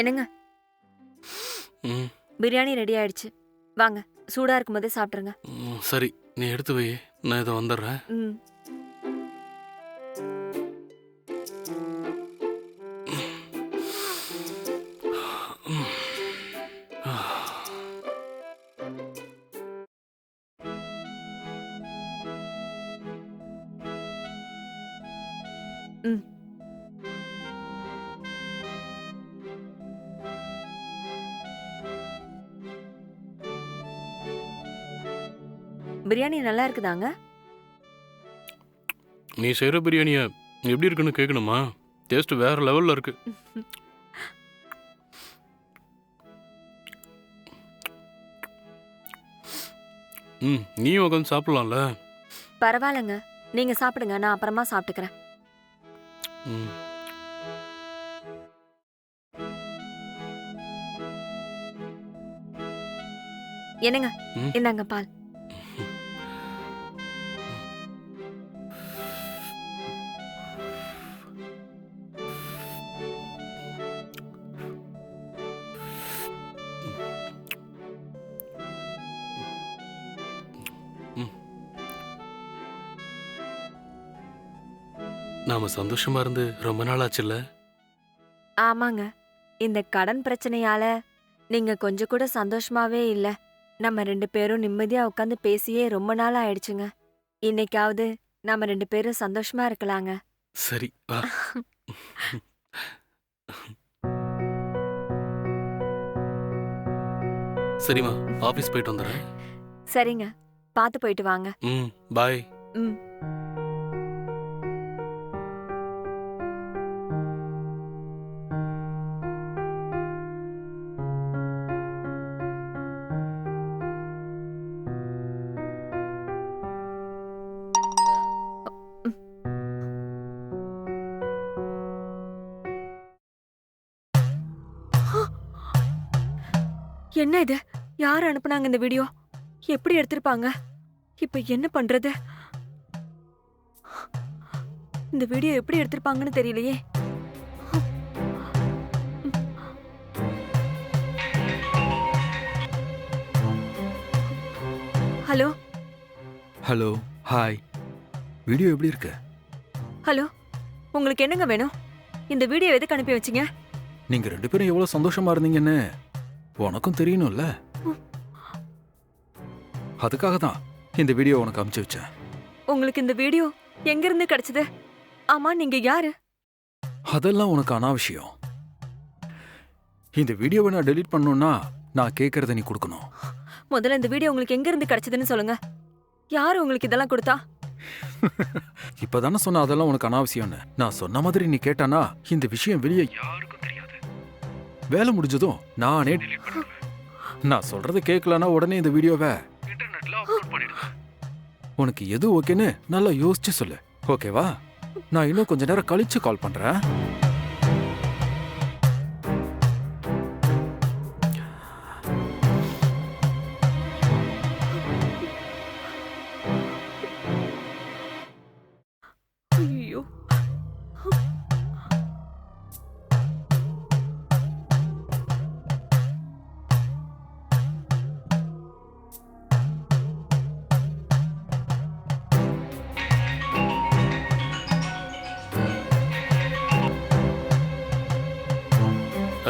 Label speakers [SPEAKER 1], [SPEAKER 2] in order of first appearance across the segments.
[SPEAKER 1] என்னங்க? பிரியாணி ரெடி ஆயிடுச்சு. வாங்க சூடா இருக்கும்போதே சாப்பிட்ருங்க
[SPEAKER 2] சரி நீ எடுத்து வை. நான் இதை வந்துடுறேன்.
[SPEAKER 1] ம். ம். பிரியாணி நல்லா இருக்குதாங்க?
[SPEAKER 2] நீ செய்கிற பிரியாணியை எப்படி இருக்குன்னு கேட்கணுமா டேஸ்ட் வேற லெவலில் இருக்கு. ம் நீயும் உட்காந்து சாப்பிட்லாம்ல?
[SPEAKER 1] பரவாயில்லைங்க. நீங்க சாப்பிடுங்க நான் அப்புறமா சாப்பிட்டுக்கிறேன்.
[SPEAKER 2] ம்.
[SPEAKER 1] என்னங்க. இந்தாங்க பால்.
[SPEAKER 2] நாம சந்தோஷமா இருந்து ரொம்ப நாள் ஆச்சுல்ல
[SPEAKER 1] ஆமாங்க. இந்த கடன் பிரச்சனையால நீங்க கொஞ்சம் கூட சந்தோஷமாவே இல்ல. நம்ம ரெண்டு பேரும் நிம்மதியா உட்காந்து பேசியே ரொம்ப நாள் ஆயிடுச்சுங்க. இன்னைக்காவது நாம ரெண்டு பேரும் சந்தோஷமா இருக்கலாங்க.
[SPEAKER 2] சரி வா. சரிம்மா ஆஃபீஸ் போயிட்டு வந்துடுறேன்.
[SPEAKER 1] சரிங்க. பார்த்து போயிட்டு வாங்க.
[SPEAKER 2] ம் பாய்.
[SPEAKER 1] ம். என்ன இது? யார் அனுப்புனாங்க இந்த வீடியோ? எப்படி எடுத்திருப்பாங்க? இப்ப என்ன பண்றது? இந்த வீடியோ எப்படி எடுத்திருப்பாங்கன்னு தெரியலையே. ஹலோ?
[SPEAKER 3] Hello hi. வீடியோ எப்படி இருக்கு?
[SPEAKER 1] ஹலோ? உங்களுக்கு என்னங்க வேணும்? இந்த வீடியோ எதுக்கு அனுப்பி வச்சீங்க?
[SPEAKER 3] நீங்க ரெண்டு பேரும் எவ்வளவு சந்தோஷமா இருந்தீங்கன்னு. உனக்கும் தெரியணும்ல? அதுக்காக தான் இந்த வீடியோ உனக்கு அனுப்பிச்சு வச்சேன்.
[SPEAKER 1] உங்களுக்கு இந்த வீடியோ எங்க இருந்து கிடைச்சது? ஆமா நீங்க யாரு?
[SPEAKER 3] அதெல்லாம் உனக்கு அனாவசியம். இந்த வீடியோவை நான் டெலீட் பண்ணணும்னா நான் கேட்கறத நீ கொடுக்கணும்.
[SPEAKER 1] முதல்ல இந்த வீடியோ உங்களுக்கு எங்க இருந்து கிடைச்சதுன்னு சொல்லுங்க. யாரு உங்களுக்கு இதெல்லாம் கொடுத்தா?
[SPEAKER 3] இப்பதானே சொன்ன அதெல்லாம் உனக்கு அனாவசியம்னு. நான் சொன்ன மாதிரி நீ கேட்டானா இந்த விஷயம் வெளியே யாருக்கும் தெரியாது. வேலை முடிஞ்சதும் நானே delete பண்ணிடுவேன் நான் சொல்றத கேட்கலனா உடனே இந்த வீடியோவை இன்டர்நெட்ல அப்லோட் பண்ணிடுவேன் உனக்கு எது ஓகேன்னு நல்லா யோசிச்சு சொல்லு. ஓகேவா? நான் இன்னும் கொஞ்ச நேரம் கழிச்சு கால் பண்றேன்.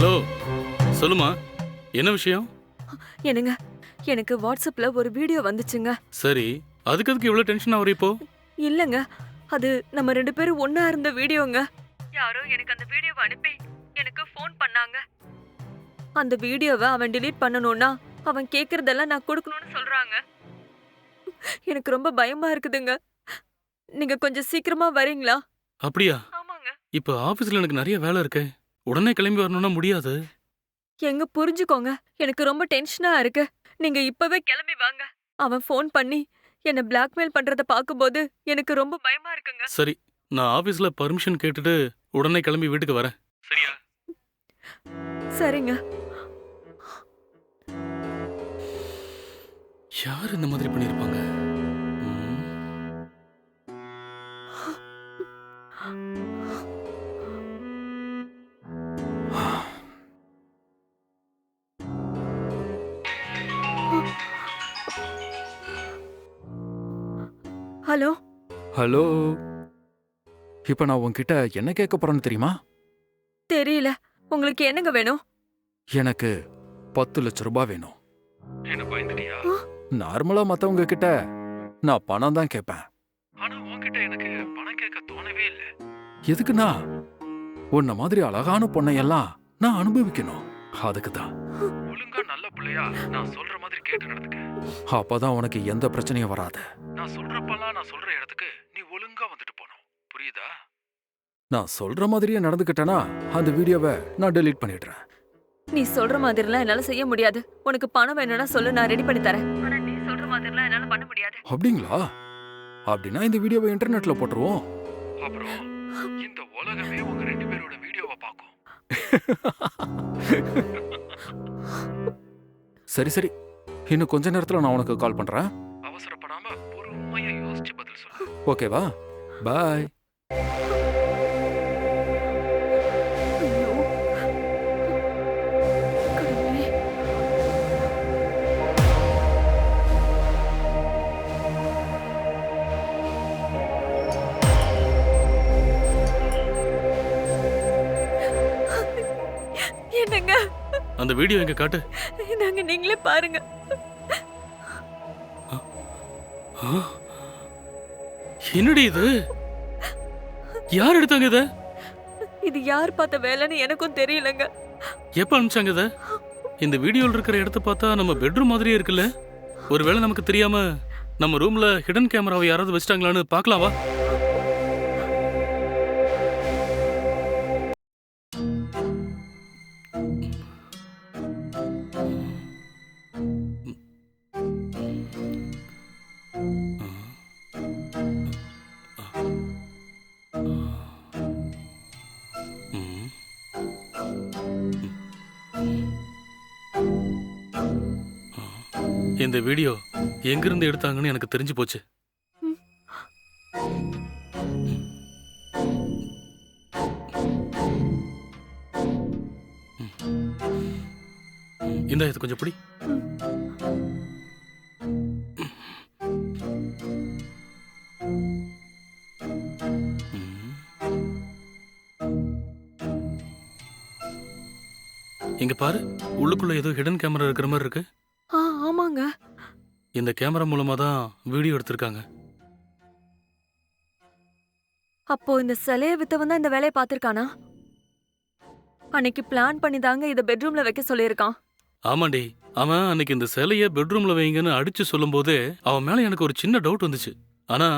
[SPEAKER 2] ஹலோ சொல்லுமா என்ன விஷயம்?
[SPEAKER 1] என்னங்க எனக்கு வாட்ஸ்அப்ல ஒரு வீடியோ வந்துச்சுங்க.
[SPEAKER 2] சரி அதுக்கு அதுக்கு இவ்வளோ டென்ஷன் ஆகுற இப்போ?
[SPEAKER 1] இல்லங்க அது நம்ம ரெண்டு பேரும் ஒண்ணா இருந்த வீடியோங்க. யாரோ எனக்கு அந்த வீடியோவை அனுப்பி எனக்கு ஃபோன் பண்ணாங்க. அந்த வீடியோவை அவன் delete பண்ணணும்னா அவன் கேக்குறதெல்லாம் நான் கொடுக்கணும்னு சொல்றாங்க. எனக்கு ரொம்ப பயமா இருக்குதுங்க. நீங்க கொஞ்சம் சீக்கிரமா வரீங்களா?
[SPEAKER 2] அப்படியா?
[SPEAKER 1] ஆமாங்க.
[SPEAKER 2] இப்போ ஆஃபீஸில் எனக்கு நிறைய வேலை இருக்கு. உடனே கிளம்பி வரணும்னா முடியாது.
[SPEAKER 1] எங்க புரிஞ்சுக்கோங்க. எனக்கு ரொம்ப டென்ஷனா இருக்கு. நீங்க இப்பவே கிளம்பி வாங்க. அவன் ஃபோன் பண்ணி என்ன பிளாக்மெயில் பண்றத பாக்கும்போது எனக்கு ரொம்ப பயமா இருக்குங்க.
[SPEAKER 2] சரி நான் ஆஃபீஸில் பர்மிஷன் கேட்டுட்டு உடனே கிளம்பி வீட்டுக்கு வரேன். சரியா?
[SPEAKER 1] சரிங்க.
[SPEAKER 2] யார் இந்த மாதிரி பண்ணியிருப்பாங்க
[SPEAKER 1] ஹலோ?
[SPEAKER 3] இப்ப நான் உன்கிட்ட என்ன கேட்க போறேன்னு தெரியுமா?
[SPEAKER 1] தெரியல. உங்களுக்கு என்னங்க வேணும்?
[SPEAKER 3] எனக்கு பத்து லட்ச ரூபாய் வேணும். என்ன பயந்துட்டியா? நார்மலா மத்தவங்க கிட்ட நான் பணம் தான் கேட்பேன். ஆனா உன்கிட்ட எனக்கு பணம் கேட்க தோணவே இல்ல. எதுக்குன்னா உன்ன மாதிரி அழகான பொண்ணையெல்லாம் நான் அனுபவிக்கணும். அதுக்கு தான். ஒழுங்கா நல்ல பிள்ளையா. நான் சொல்ற மாதிரி கேட்டு நடந்துக்க. அப்பதான் உனக்கு எந்த பிரச்சனையும் வராது. நான் சொல்றப்பெல்லாம் நான் சொல்ற இடத்துக்கு நீ ஒழுங்கா வந்துட்டு போகணும் புரியுதா? நான் சொல்ற மாதிரியே நடந்துக்கிட்டேனா அந்த வீடியோவை நான் டெலீட் பண்ணிடுறேன்.
[SPEAKER 1] நீ சொல்ற மாதிரிலாம் என்னால செய்ய முடியாது. உனக்கு பணம் வேணும்னா சொல்லு நான் ரெடி பண்ணி தரேன். ஆனா நீ சொல்ற மாதிரிலாம் என்னால பண்ண முடியாது.
[SPEAKER 3] அப்படிங்களா? அப்படின்னா இந்த வீடியோவை இன்டர்நெட்ல போட்டுருவோம். அப்புறம் இந்த உலகமே உங்க ரெண்டு பேரோட வீடியோவை பார்க்கும். சரி சரி. இன்னும் கொஞ்ச நேரத்துல நான் உனக்கு கால் பண்றேன். அவசரப்படாம பொறுமையா யோசிச்சு பதில் சொல்லு. ஓகேவா? பாய்.
[SPEAKER 1] என்னங்க?
[SPEAKER 2] அந்த வீடியோ எங்க காட்டு?
[SPEAKER 1] நாங்க நீங்களே பாருங்க?
[SPEAKER 2] என்னடி இது? யார் எடுத்தாங்க இத?
[SPEAKER 1] இது யார் பார்த்த வேலைன்னு எனக்கும் தெரியலங்க.
[SPEAKER 2] எப்ப அனுப்பிச்சாங்க இத? இந்த வீடியோல இருக்கிற இடத்த பார்த்தா நம்ம பெட்ரூம் மாதிரியே இருக்குல்ல. ஒருவேளை நமக்கு தெரியாம நம்ம ரூம்ல ஹிடன் கேமராவை யாராவது வச்சிட்டாங்களான்னு பார்க்கலாம்? வா இந்த வீடியோ எங்கிருந்து எடுத்தாங்கன்னு எனக்கு தெரிஞ்சு போச்சு. இந்த இது கொஞ்சம் பிடி. இங்க பாரு உள்ளுக்குள்ள ஏதோ ஹிடன் கேமரா இருக்கிற மாதிரி இருக்கு.
[SPEAKER 1] ஆமாங்க
[SPEAKER 2] இந்த கேமரா மூலமா தான் வீடியோ எடுத்திருக்காங்க.
[SPEAKER 1] அப்போ இந்த சிலைய வித்தவன் தான் இந்த வேலையை பார்த்திருக்கானா? அன்னைக்கு பிளான் பண்ணி தாங்க இதை பெட்ரூம்ல வைக்க சொல்லியிருக்கான்.
[SPEAKER 2] ஆமாண்டி அவன் அன்னைக்கு இந்த சிலைய பெட்ரூம்ல வைங்கன்னு அடிச்சு சொல்லும்போதே அவன் மேல எனக்கு ஒரு சின்ன டவுட் வந்துச்சு. ஆனா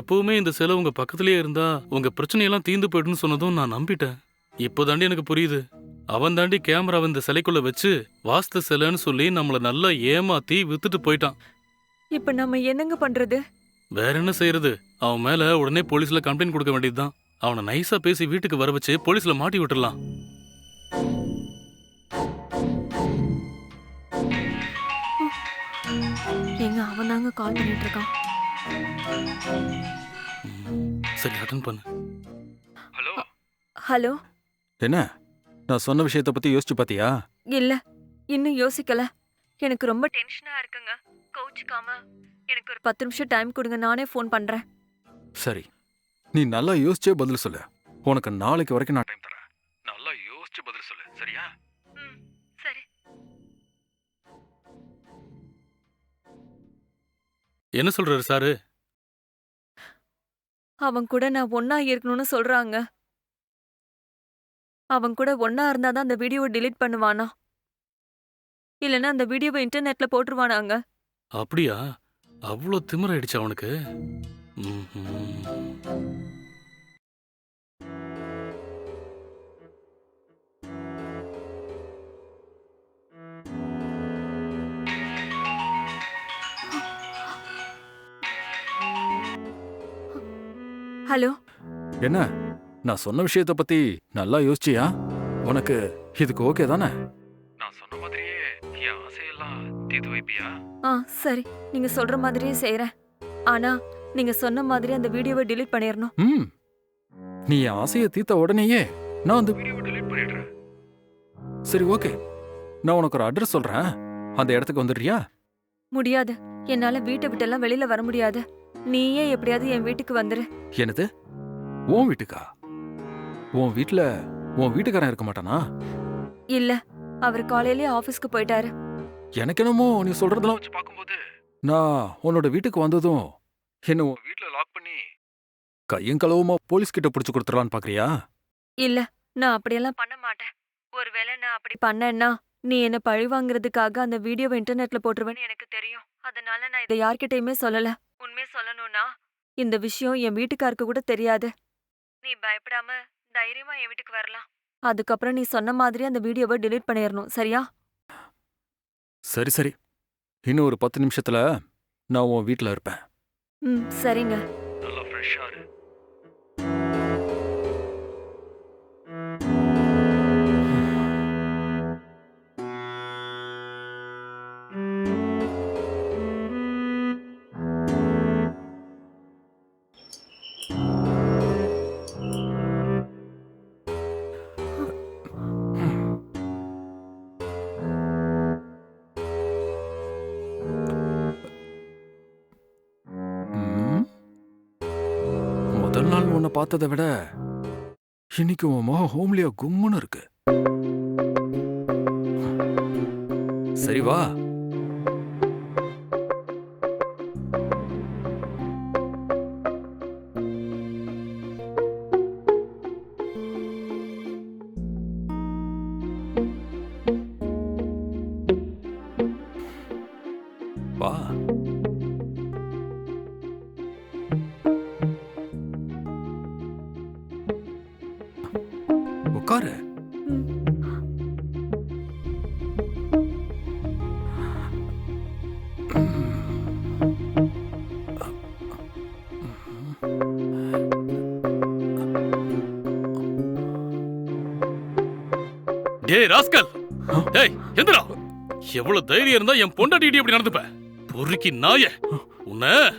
[SPEAKER 2] எப்பவுமே இந்த சிலை உங்க பக்கத்திலேயே இருந்தா உங்க பிரச்சனையெல்லாம் தீந்து போயிடுன்னு சொன்னதும் நான் நம்பிட்டேன். இப்போ தாண்டி எனக்கு புரியுது. அவன் தாண்டி கேமராவை இந்த சிலைக்குள்ள வச்சு வாஸ்து சிலைன்னு சொல்லி நம்மள நல்லா ஏமாத்தி வித்துட்டு போயிட்டான்.
[SPEAKER 1] இப்ப நம்ம என்னங்க பண்றது?
[SPEAKER 2] வேற என்ன செய்யறது அவன் மேல உடனே போலீஸ்ல கம்ப்ளைண்ட் கொடுக்க வேண்டியதுதான். அவனை நைஸா பேசி வீட்டுக்கு வர வச்சு போலீஸ்ல மாட்டி விட்டுறலாம்
[SPEAKER 1] எங்க அவன் தாங்க கால் பண்ணிட்டு இருக்கான்
[SPEAKER 2] சரி அட்டன் பண்ணு. ஹலோ?
[SPEAKER 1] ஹலோ?
[SPEAKER 3] என்ன? நான் சொன்ன விஷயத்தை பத்தி யோசிச்சு பாத்தியா?
[SPEAKER 1] இல்ல இன்னும் யோசிக்கல. எனக்கு ரொம்ப டென்ஷனா இருக்குங்க. கோச்சுக்காம எனக்கு ஒரு பத்து நிமிஷம் டைம் கொடுங்க நானே ஃபோன் பண்றேன்.
[SPEAKER 3] சரி நீ நல்லா யோசிச்சே பதில் சொல்லு. உனக்கு நாளைக்கு வரைக்கும் நான் டைம் தரேன். நல்லா யோசிச்சு பதில் சொல்லு சரியா?
[SPEAKER 1] ம் சரி.
[SPEAKER 2] என்ன சொல்றாரு சாரு?
[SPEAKER 1] அவன் கூட நான் ஒன்னா இருக்கணும்னு சொல்றாங்க. அவன் கூட ஒன்னா இருந்தாதான் அந்த வீடியோவை delete பண்ணுவானா? இல்லைன்னா அந்த வீடியோவை இன்டர்நெட்ல போட்டுருவானாங்க.
[SPEAKER 2] அப்படியா? அவ்வளோ திமிராயிடுச்சு அவனுக்கு? ம்ஹும்.
[SPEAKER 1] ஹலோ?
[SPEAKER 3] என்ன? நான் சொன்ன விஷயத்தை பத்தி நல்லா யோசிச்சியா? உனக்கு இதுக்கு ஓகே தானே? நான் சொன்ன மாதிரியே என் ஆசையெல்லாம் தீர்த்து வைப்பியா?
[SPEAKER 1] ஆ சரி. நீங்க சொல்ற மாதிரியே செய்றேன். ஆனா நீங்க சொன்ன மாதிரி அந்த வீடியோவை delete பண்ணிடணும்
[SPEAKER 3] ம். நீ என் ஆசையை தீர்த்த உடனேயே நான் அந்த வீடியோவை டெலீட் பண்ணிடுறேன். சரி ஓகே நான் உனக்கு ஒரு அட்ரஸ் சொல்றேன். அந்த இடத்துக்கு வந்துடுறியா?
[SPEAKER 1] முடியாது. என்னால வீட்டை விட்டெல்லாம் வெளியில வர முடியாது. நீயே எப்படியாவது என் வீட்டுக்கு வந்துரு.
[SPEAKER 3] என்னது? உன் வீட்டுக்கா? உன் வீட்ல உன் வீட்டுக்காரன் இருக்க மாட்டானா?
[SPEAKER 1] இல்ல அவர் காலையிலேயே ஆபீஸ்க்கு போயிட்டாரு.
[SPEAKER 3] எனக்கு என்னமோ நீ சொல்றதெல்லாம் வச்சு பார்க்கும்போது நான் உன்னோட வீட்டுக்கு வந்ததும் என்ன உன் வீட்ல லாக் பண்ணி கையும் களவுமா போலீஸ் கிட்ட புடிச்சு கொடுத்துடலான்னு பாக்குறியா?
[SPEAKER 1] இல்ல நான் அப்படியெல்லாம் பண்ண மாட்டேன். ஒருவேளை நான் அப்படி பண்ணேன்னா நீ என்ன பழி வாங்குறதுக்காக அந்த வீடியோவை இன்டர்நெட்ல போட்டுருவேன்னு எனக்கு தெரியும். அதனால நான் இதை யார்கிட்டயுமே சொல்லல. உண்மையை சொல்லணும்னா இந்த விஷயம் என் வீட்டுக்காருக்கு கூட தெரியாது. நீ பயப்படாம தைரியமா என் வீட்டுக்கு வரலாம். அதுக்கப்புறம் நீ சொன்ன மாதிரி அந்த வீடியோவை delete பண்ணிடணும் சரியா?
[SPEAKER 3] சரி சரி. இன்னும் ஒரு பத்து நிமிஷத்துல நான் உன் வீட்ல இருப்பேன்.
[SPEAKER 1] ம் சரிங்க.
[SPEAKER 3] நல்லா ஃப்ரெஷ்ஷா இரு. முதல் நாள் உன்னை பார்த்ததை விட இன்னைக்கு உன் முகம் ஹோம்லியா கும்முன்னு இருக்கு. சரி வா.
[SPEAKER 2] ஏய் ராஸ்கல். டேய் எந்திரா. எவ்வளவு தைரியம் இருந்தா என் பொண்டாட்டி இப்படி நடந்துப்ப? பொறுக்கி நாய. உன்ன.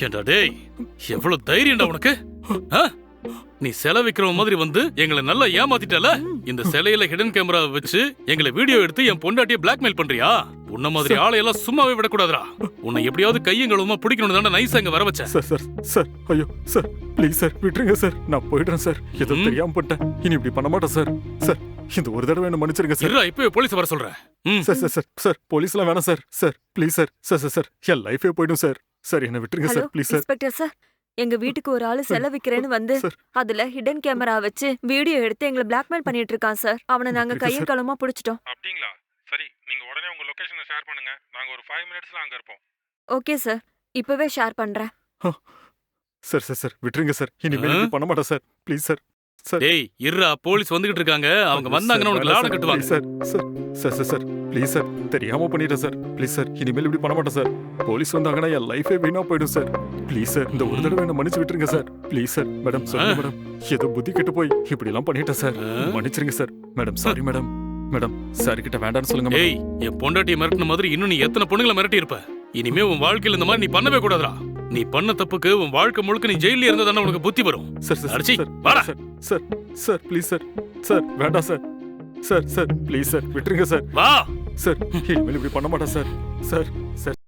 [SPEAKER 2] ஏண்டா டேய் எவ்வளவு தைரியம்டா உனக்கு? ஆ? நீ செலை வைக்கிற மாதிரி வந்து எங்களை நல்லா ஏமாத்திட்டல? இந்த சிலையில ஹிடன் கேமரா வச்சு எங்களை வீடியோ எடுத்து என் பொண்டாட்டியை பிளாக்மெயில் பண்றியா? உன்ன மாதிரி ஆளையெல்லாம் சும்மாவே விடக்கூடாதுடா. உன்னை எப்படியாவது கையங்களுமா பிடிக்கணும் தானே நைஸா இங்க வர வச்சேன்.
[SPEAKER 3] சார் சார் சார் ஐயோ சார் ப்ளீஸ் சார் விட்டுருங்க சார். நான் போயிடுறேன் சார். ஏதோ
[SPEAKER 2] ம்.
[SPEAKER 3] தெரியாம பண்ணிட்டேன் இனி இப்படி பண்ண மாட்டேன் சார். சார் இந்த ஒரு தடவை என்ன மன்னிச்சிருங்க சார்.
[SPEAKER 2] இப்பவே போலீஸ் வர சொல்றேன்.
[SPEAKER 3] சார் சார் சார் சார் போலீஸ்லாம் வேணாம் sir. Sir please sir sir sir sir. என் லைஃபே போயிடும் சார். சார் என்ன விட்டுருங்க sir please sir.
[SPEAKER 1] Inspector sir எங்க வீட்டுக்கு ஒரு ஆளு செல விக்கிறேன்னு வந்து
[SPEAKER 3] சார்.
[SPEAKER 1] அதுல ஹிடன் கேமரா வச்சு வீடியோ எடுத்து எங்களை பிளாக்மெயில் பண்ணிட்டு இருக்கான் சார். அவனை நாங்க கையும். களமா புடிச்சிட்டோம்.
[SPEAKER 4] அப்படிங்களா சரி நீங்க உடனே உங்க லொகேஷனை ஷேர் பண்ணுங்க. நாங்க ஒரு ஃபைவ் மினிட்ஸ்ல அங்க இருப்போம்.
[SPEAKER 1] ஓகே சார் இப்பவே ஷேர் பண்றேன்.
[SPEAKER 3] Sir sir sir. விட்டுருங்க சார் இனிமேல்? இப்படி பண்ண மாட்டேன் சார் ப்ளீஸ் சார் சார்
[SPEAKER 2] டேய் இருடா போலீஸ் வந்துகிட்டு இருக்காங்க. அவங்க வந்தாங்கன்னா உனக்கு லாடம் கட்டுவாங்க.
[SPEAKER 3] Sir sir sir sir sir please sir தெரியாம பண்ணிட்டேன் சார் ப்ளீஸ் சார் இனிமேல் இப்படி பண்ண மாட்டேன் சார் போலீஸ் வந்தாங்கன்னா என் லைஃபே வீணா போயிடும் சார் ப்ளீஸ் சார் இந்த ஒரு தடவை என்ன மன்னிச்சு விட்டுருங்க சார் ப்ளீஸ் சார் மேடம் சொல்லுங்க மேடம் ஏதோ புத்தி கெட்டு போய் இப்படி எல்லாம் பண்ணிட்டேன் சார்? மன்னிச்சிருங்க sir madam sorry madam madam sir கிட்ட வேண்டாம்னு சொல்லுங்க
[SPEAKER 2] ஏய் என் பொண்டாட்டியை மிரட்டின மாதிரி இன்னும் நீ எத்தனை பொண்ணுங்களை மிரட்டி இருப்ப இனிமே உன் வாழ்க்கையில இந்த மாதிரி நீ பண்ணவே கூடாதுடா. நீ பண்ண தப்புக்கு உன் வாழ்க்கை முழுக்க நீ ஜெயில இருந்தா தானே உனக்கு புத்தி வரும்.
[SPEAKER 3] சார் சார்
[SPEAKER 2] அடிச்சி,
[SPEAKER 3] சார்
[SPEAKER 2] வாடா.
[SPEAKER 3] Sir sir sir please sir sir வேண்டாம் sir. Sir sir please sir விட்டுருங்க சார்.
[SPEAKER 2] வா.
[SPEAKER 3] சார் இனிமேல் இப்படி பண்ண மாட்டேன் சார். Sir sir